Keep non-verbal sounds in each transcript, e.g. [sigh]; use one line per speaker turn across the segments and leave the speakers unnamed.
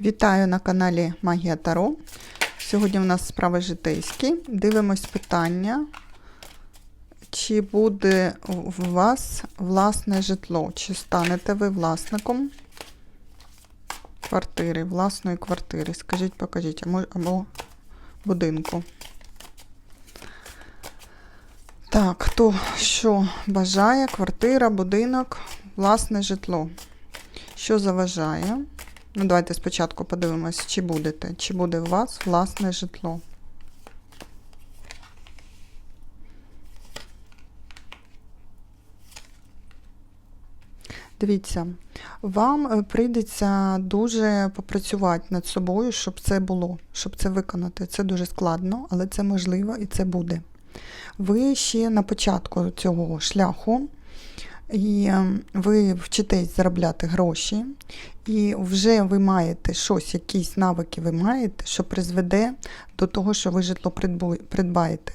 Вітаю на каналі Магія Таро. Сьогодні у нас справи житейські. Дивимось питання, чи буде у вас власне житло, чи станете ви власником квартири, власної квартири. Скажіть, покажіть, або будинку. Так, хто що бажає? Квартира, будинок, власне житло. Що заважає? Ну, давайте спочатку подивимось, чи будете, чи буде у вас власне житло. Дивіться, вам е, прийдеться дуже попрацювати над собою, щоб це було, щоб це виконати. Це дуже складно, але це можливо і це буде. Ви ще на початку цього шляху, і е, ви вчитесь заробляти гроші, і вже ви маєте щось, якісь навики ви маєте, що призведе до того, що ви житло придбаєте.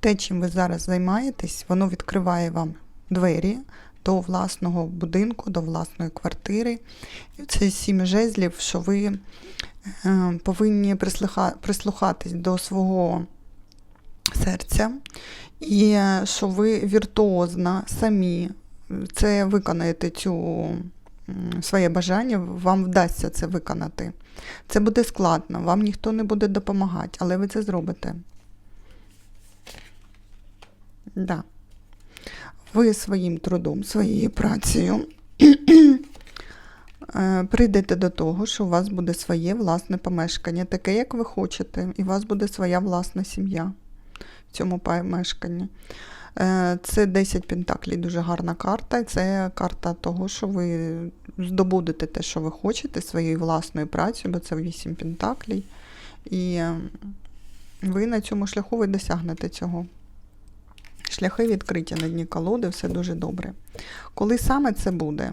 Те, чим ви зараз займаєтесь, воно відкриває вам двері до власного будинку, до власної квартири. І це сім жезлів, що ви е, повинні прислухатись до свого серця, і е, що ви віртуозно самі це виконаєте цю своє бажання, вам вдасться це виконати. Це буде складно, вам ніхто не буде допомагати, але ви це зробите. Да. Ви своїм трудом, своєю працею [clears throat] е, прийдете до того, що у вас буде своє власне помешкання, таке, як ви хочете, і у вас буде своя власна сім'я в цьому помешканні. Е, Це 10 пентаклів, дуже гарна карта. Це карта того, що ви здобудете те, що ви хочете, своєю власною працею, бо це 8 пентаклів. І ви на цьому шляху ви досягнете цього. Шляхи відкриті на дні колоди, все дуже добре. Коли саме це буде?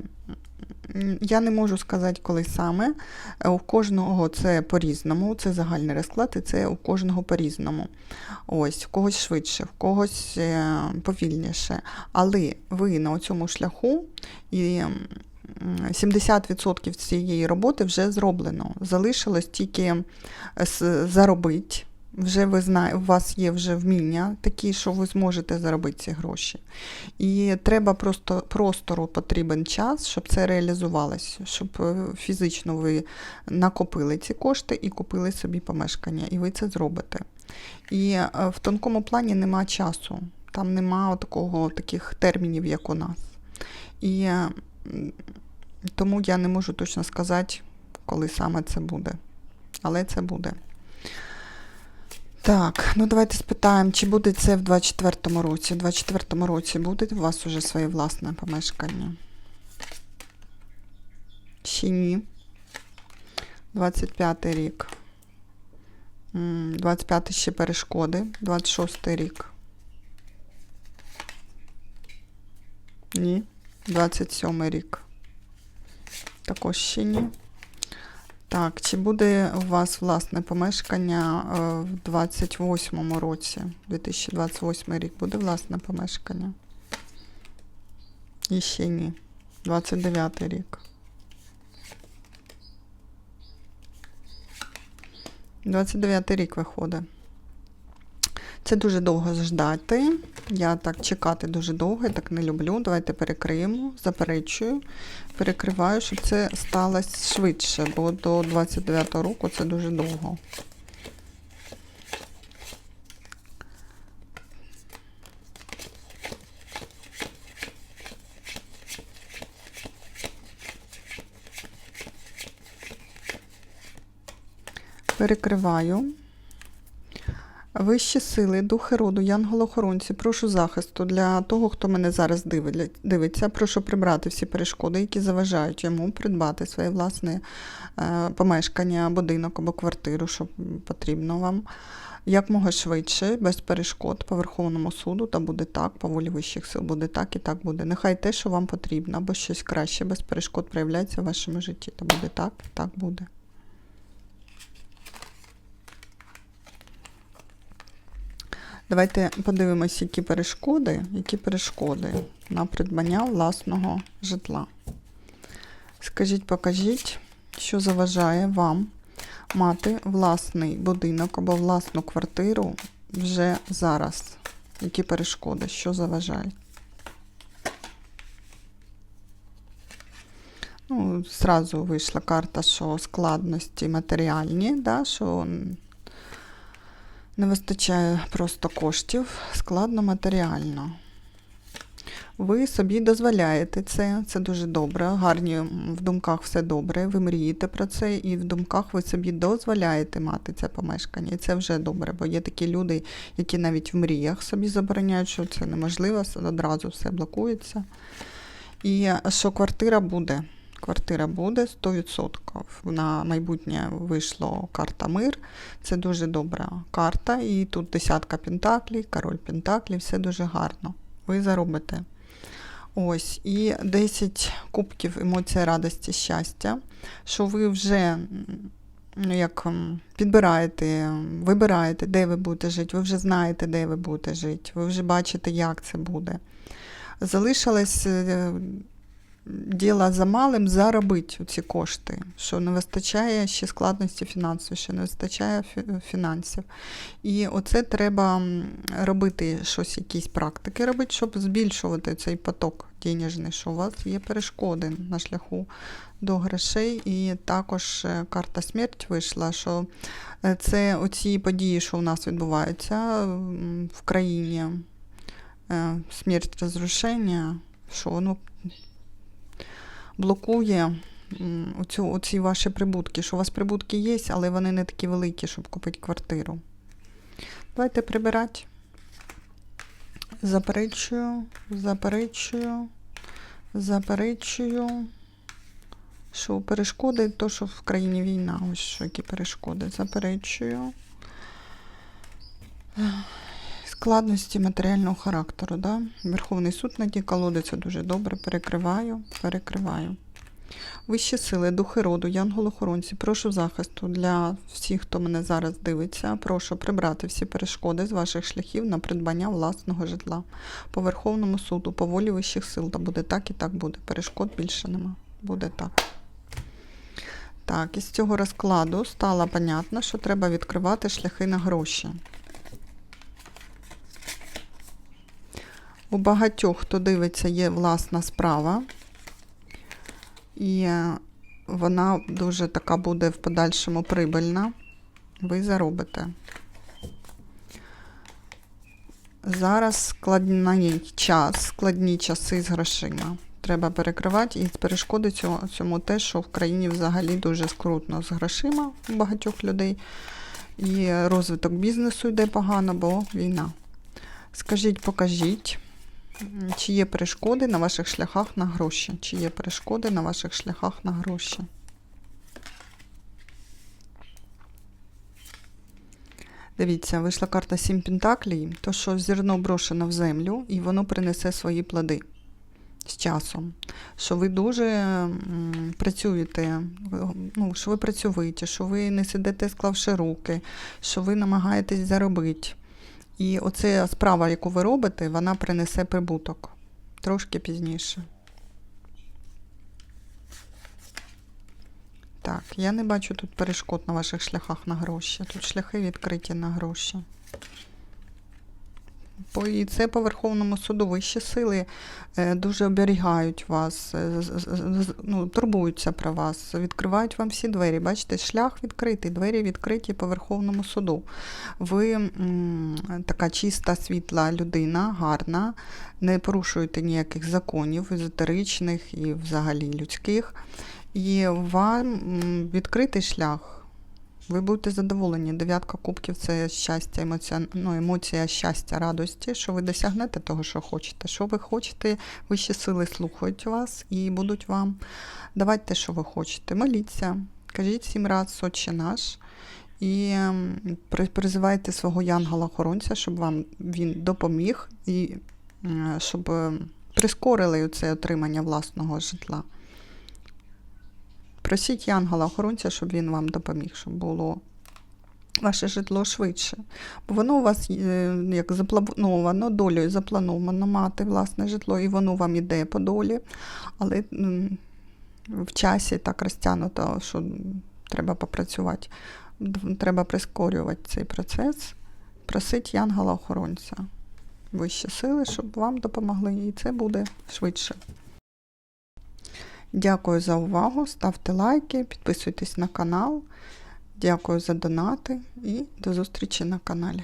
Я не можу сказати, коли саме. Е, У кожного це по-різному, це загальний розклад, і це у кожного по-різному. Ось, в когось швидше, в когось е, повільніше. Але ви на цьому шляху і 70% цієї роботи вже зроблено. Залишилось тільки заробити. Вже ви знаєте, у вас є вже вміння такі, що ви зможете заробити ці гроші. І треба просто простору потрібен час, щоб це реалізувалося, щоб е, фізично ви накопили ці кошти і купили собі помешкання, і ви це зробите. І е, в тонкому плані нема часу, там нема такого таких термінів, як у нас. І е, тому я не можу точно сказати, коли саме це буде. Але це буде. Так, ну давайте спитаємо, чи буде це в 24-му році. У 24-му році буде у вас уже своє власне помешкання? Чи ні? 25-й рік. 25-й ще перешкоди. 26-й рік. Ні. 27-й рік. Також ще ні. Так, чи буде у вас власне помешкання е, в 28-му році? 2028 рік буде власне помешкання? І ще ні. 29 рік. 29 рік виходить. Це дуже довго ждати. Я так чекати дуже довго, я так не люблю. Давайте перекриємо, заперечую, перекриваю, щоб це сталося швидше, бо до 29-го року це дуже довго. Перекриваю. Вищі сили, духи роду, янголохоронці, прошу захисту для того, хто мене зараз дивиться. Прошу прибрати всі перешкоди, які заважають йому придбати своє власне е, помешкання, будинок або квартиру, що потрібно вам. Якмога швидше, без перешкод по Верховному суду, та буде так, по волі вищих сил буде так і так буде. Нехай те, що вам потрібно, або щось краще, без перешкод проявляється в вашому житті. Та буде так, так буде. Давайте подивимось, які перешкоди, які перешкоди на придбання власного житла. Скажіть, покажіть, що заважає вам мати власний будинок або власну квартиру вже зараз. Які перешкоди, що заважають? Ну, зразу вийшла карта, що складності матеріальні, да, що не вистачає просто коштів, складно матеріально. Ви собі дозволяєте це, це дуже добре. Гарні в думках все добре. Ви мрієте про це, і в думках ви собі дозволяєте мати це помешкання. І це вже добре, бо є такі люди, які навіть в мріях собі забороняють, що це неможливо, одразу все блокується. І що квартира буде. Квартира буде 100%. На майбутнє вийшло карта мир. Це дуже добра карта. І тут десятка пентаклів, король пентаклів, все дуже гарно. Ви заробите. Ось, і 10 кубків емоцій радості, щастя, що ви вже як підбираєте, вибираєте, де ви будете жити, ви вже знаєте, де ви будете жити, ви вже бачите, як це буде. Залишилось діло за малим заробити ці кошти, що не вистачає ще складності фінансів, ще не вистачає фінансів. І оце треба робити щось, якісь практики робити, щоб збільшувати цей поток денежний, що у вас є перешкоди на шляху до грошей. І також е, карта смерть вийшла, що е, це оці події, що у нас відбуваються в країні, е, смерть, розрушення, що воно блокує оцю, оці ваші прибутки, що у вас прибутки є, але вони не такі великі, щоб купити квартиру. Давайте прибирати. Заперечую, заперечую, заперечую. Що перешкоди, то, що в країні війна, ось що які перешкоди. Заперечую. Складності матеріального характеру. Да? Верховний суд на тій колодиця дуже добре. Перекриваю, перекриваю. Вищі сили, духи роду, янголохоронці, прошу захисту для всіх, хто мене зараз дивиться. Прошу прибрати всі перешкоди з ваших шляхів на придбання власного житла. По Верховному суду, по волі вищих сил, та буде так і так буде. Перешкод більше нема. Буде так. Так, із цього розкладу стало понятно, що треба відкривати шляхи на гроші. У багатьох, хто дивиться, є власна справа. І е, вона дуже така буде в подальшому прибильна. Ви заробите. Зараз складний час, складні часи з грошима. Треба перекривати і перешкоди цьому, те, що в країні взагалі дуже скрутно з грошима у багатьох людей. І розвиток бізнесу йде погано, бо війна. Скажіть, покажіть. Чи є перешкоди на ваших шляхах на гроші? Чи є перешкоди на ваших шляхах на гроші? Дивіться, вийшла карта Сім Пентаклей, то що зерно брошено в землю, і воно принесе свої плоди з часом. Що ви дуже працюєте, ну, що ви працьовиті, що ви не сидите, склавши руки, що ви намагаєтесь заробити. І оця справа, яку ви робите, вона принесе прибуток трошки пізніше. Так, я не бачу тут перешкод на ваших шляхах на гроші. Тут шляхи відкриті на гроші. По- І це по Верховному суду вищі сили е, дуже оберігають вас, е, ну, турбуються про вас, відкривають вам всі двері. Бачите, шлях відкритий, двері відкриті по Верховному суду. Ви така чиста, світла людина, гарна, не порушуєте ніяких законів езотеричних і взагалі людських. І вам відкритий шлях. Ви будете задоволені. Дев'ятка кубків це щастя, емоція, ну, емоція щастя, радості, що ви досягнете того, що хочете. Що ви хочете, вищі сили слухають вас і будуть вам давати те, що ви хочете. Моліться, кажіть сім раз Отче наш. І ем, призивайте свого янгола-охоронця, щоб вам він допоміг і щоб е, прискорили це отримання власного житла. Просіть янгола-охоронця, щоб він вам допоміг, щоб було ваше житло швидше. Бо воно у вас е, як заплановано, долею заплановано мати власне житло, і воно вам іде по долі. Але в часі так розтягнуто, що треба попрацювати. Треба прискорювати цей процес, просить янгола-охоронця, вищі сили, щоб вам допомогли, і це буде швидше. Дякую за увагу. Ставте лайки, підписуйтесь на канал. Дякую за донати і до зустрічі на каналі.